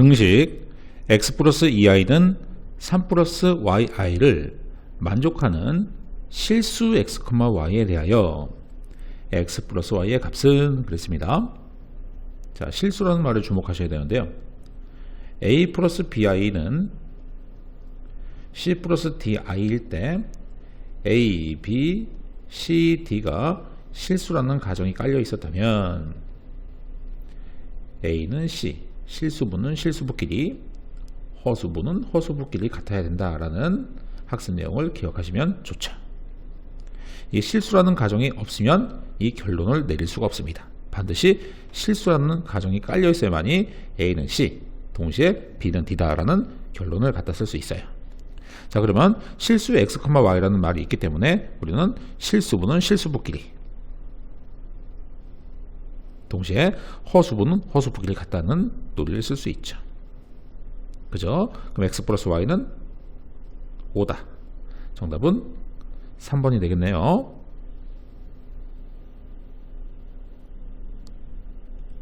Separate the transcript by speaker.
Speaker 1: 등식 x 플러스 2i는 3 플러스 yi를 만족하는 실수 x, y에 대하여 x 플러스 y의 값은 그랬습니다. 자, 실수라는 말을 주목하셔야 되는데요. a 플러스 bi는 c 플러스 di일 때 a, b, c, d가 실수라는 가정이 깔려 있었다면 a는 c, 실수분은 실수부끼리, 허수분은 허수부끼리 같아야 된다라는 학습 내용을 기억하시면 좋죠. 이 실수라는 가정이 없으면 이 결론을 내릴 수가 없습니다. 반드시 실수라는 가정이 깔려 있어야만이 A는 C, 동시에 B는 D다라는 결론을 갖다 쓸 수 있어요. 자 그러면 실수 X, Y라는 말이 있기 때문에 우리는 실수분은 실수부끼리 동시에 허수분은 허수부끼리 같다는 논리를 쓸 수 있죠. 그죠? 그럼 X 플러스 Y는 5다. 정답은 3번이 되겠네요.